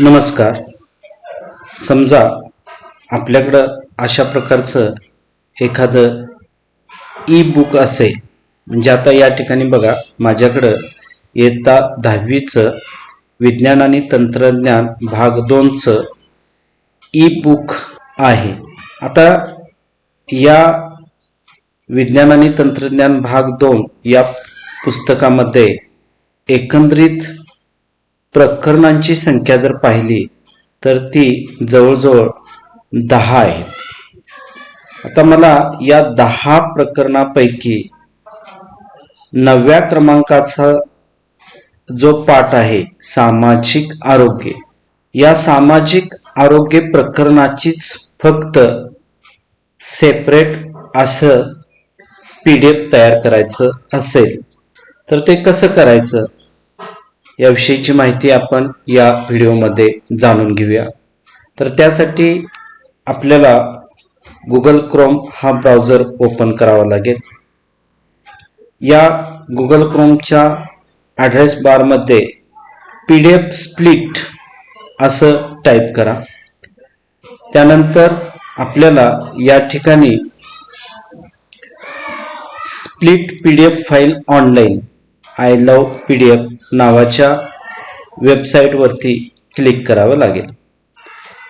नमस्कार. समजा आपल्याकडं अशा प्रकारचं एखादं ई बुक असेल म्हणजे आता या ठिकाणी बघा माझ्याकडं इयत्ता दहावीचं विज्ञान आणि तंत्रज्ञान भाग दोनचं ई बुक आहे. आता या विज्ञान आणि तंत्रज्ञान भाग दोन या पुस्तकामध्ये एकंदरीत प्रकरणांची संख्या जर पाहिली तर ती जवळजवळ दहा आहे. आता मला या दहा प्रकरणापैकी नवव्या क्रमांकाचा जो पाठ आहे सामाजिक आरोग्य या सामाजिक आरोग्य प्रकरणाचीच फक्त सेपरेट असं पी डी एफ तयार करायचं असेल तर ते कसं करायचं? याविषयीची माहिती आपण या व्हिडिओमध्ये जाणून घेऊया. तर त्यासाठी आपल्याला गुगल क्रोम हा ब्राउझर ओपन करावा लागेल. या गुगल क्रोमच्या ॲड्रेस बारमध्ये पी डी एफ स्प्लिट असं टाईप करा. त्यानंतर आपल्याला या ठिकाणी split P D F file online I love P D F नावाच्या वेबसाईटवरती क्लिक करावं लागेल.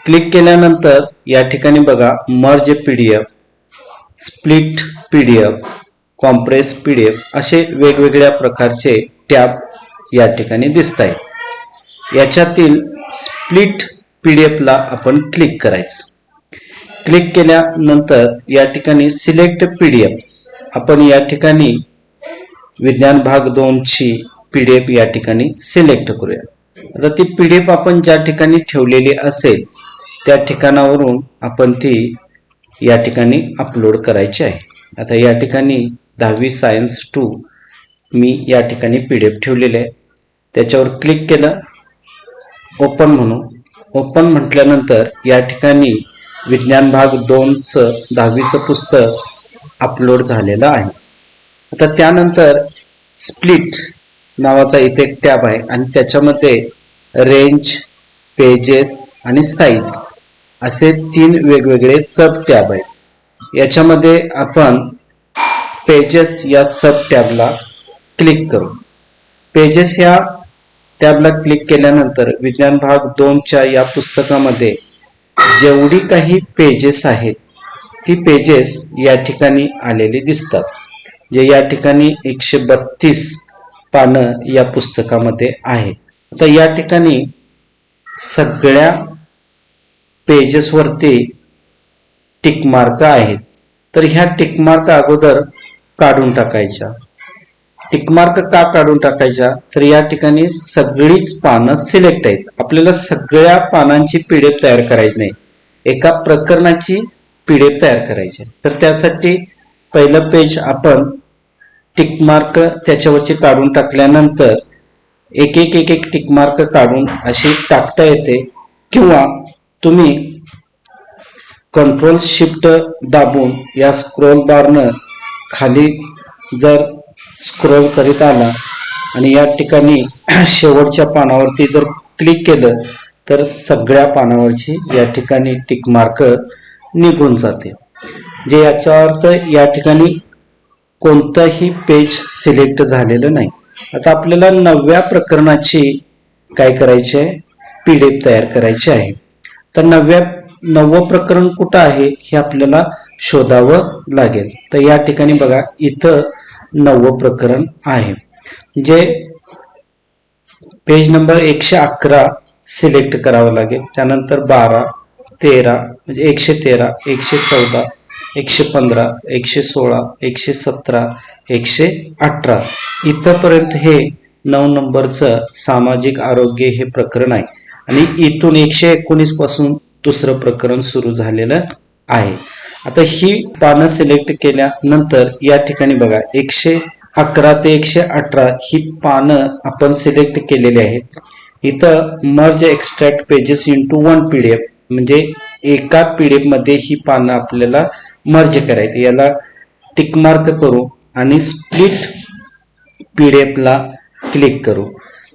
क्लिक केल्यानंतर या ठिकाणी बघा merge P D F split P D F compress P D F असे वेगवेगळ्या प्रकारचे टॅब या ठिकाणी दिसत आहेत याच्यातील स्प्लिट पी डी एफला आपण क्लिक करायचं. क्लिक केल्यानंतर या ठिकाणी सिलेक्ट पी डी एफ आपण या ठिकाणी विज्ञान भाग दोनची पी डी एफ या ठिकाणी सिलेक्ट करूया. आता ती पी डी एफ आपण ज्या ठिकाणी ठेवलेली असेल त्या ठिकाणावरून आपण ती या ठिकाणी अपलोड करायची आहे. आता या ठिकाणी दहावी सायन्स टू मी या ठिकाणी पी डी एफ ठेवलेले आहे. त्याच्यावर क्लिक केलं ओपन म्हणू ओपन म्हटल्यानंतर या ठिकाणी विज्ञान भाग दोनचं दहावीचं पुस्तक अपलोड झालेलं आहे. आता त्यानंतर स्प्लिट नावाचा इथे एक टॅब आहे आणि त्याच्यामध्ये रेंज पेजेस आणि साईज असे तीन वेगवेगळे सब टॅब आहेत. याच्यामध्ये आपण पेजेस या सब टॅबला क्लिक करू. पेजेस या टॅबला क्लिक केल्यानंतर विज्ञान भाग दोनच्या या पुस्तकामध्ये जेवढी काही पेजेस आहेत ती पेजेस या ठिकाणी आलेली दिसतात. जे या ठिकाणी एकशे बत्तीस पानं या पुस्तकामध्ये आहेत. तर या ठिकाणी सगळ्या पेजेसवरती टिकमार्क आहेत. तर ह्या टिकमार्क अगोदर काढून टाकायच्या. टिकमार्क का काढून टाकायच्या? तर या ठिकाणी सगळीच पानं सिलेक्ट आहेत. आपल्याला सगळ्या पानांची पीडीएफ तयार करायची नाही. एका प्रकरणाची पीडीएफ तयार करायची आहे. तर त्यासाठी पहिलं पेज आपण टिकमार्क त्याच्यावरची काढून टाकल्यानंतर एक एक एक एक टिकमार्क काढून अशी टाकता येते. किंवा तुम्ही कंट्रोल शिफ्ट दाबून या स्क्रोल बारनं खाली जर स्क्रोल करीत आला आणि या ठिकाणी शेवटच्या पानावरती जर क्लिक केलं तर सगळ्या पानावरची या ठिकाणी टिकमार्क निघून जाते. जे याचा अर्थ या ठिकाणी कोणतंही पेज सिलेक्ट झालेलं नाही. आता आपल्याला नवव्या प्रकरणाची काय करायची आहे? पी डी एफ तयार करायची आहे. तर नवव्या नववं प्रकरण कुठं आहे हे आपल्याला शोधावं लागेल. तर या ठिकाणी बघा इथं नववं प्रकरण आहे. जे पेज नंबर एकशे अकरा सिलेक्ट करावं लागेल. त्यानंतर बारा तेरा म्हणजे एकशे तेरा एकशे चौदा एकशे पंधरा एकशे सोळा एकशे सतरा एकशे अठरा. इथंपर्यंत हे नऊ नंबरचं सामाजिक आरोग्य हे प्रकरण आहे. आणि इथून एकशे एकोणीसपासून दुसरं प्रकरण सुरू झालेलं आहे. आता ही पानं सिलेक्ट केल्यानंतर या ठिकाणी बघा एकशे अकरा ते एकशे अठरा ही पानं आपण सिलेक्ट केलेली आहेत. इथं merge extract pages into one P D F म्हणजे एका पी डी एफमध्ये ही पानं आपल्याला मर्ज करायचं. याला टिकमार्क करू आणि स्प्लिट पी डी एफला क्लिक करू.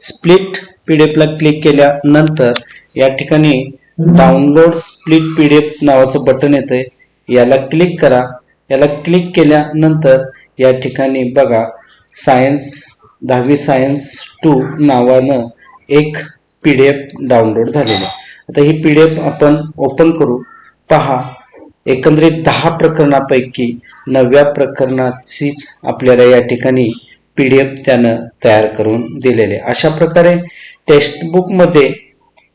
स्प्लिट पी डी एफला क्लिक केल्यानंतर या ठिकाणी डाउनलोड स्प्लिट पीडीएफ नावाचं बटन येतंय. याला क्लिक करा. याला क्लिक केल्यानंतर या ठिकाणी बघा सायन्स दहावी सायन्स टू नावानं एक पीडीएफ डाउनलोड झालेलं आहे. आता ही पीडीएफ आपण ओपन करू. पहा एकंदरीत दहा प्रकरणापैकी नवव्या प्रकरणाचीच आपल्याला या ठिकाणी पी डी एफ त्यानं तयार करून दिलेले. अशा प्रकारे टेक्स्टबुकमध्ये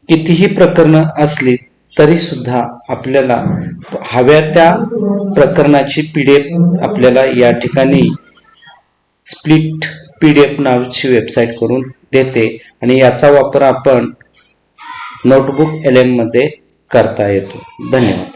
कितीही प्रकरणं असली तरी सुद्धा आपल्याला हव्या त्या प्रकरणाची पी डी एफ आपल्याला या ठिकाणी स्प्लिट पी डी एफ नावाची वेबसाईट करून देते आणि याचा वापर आपण नोटबुक एल एममध्ये करता येतो. धन्यवाद.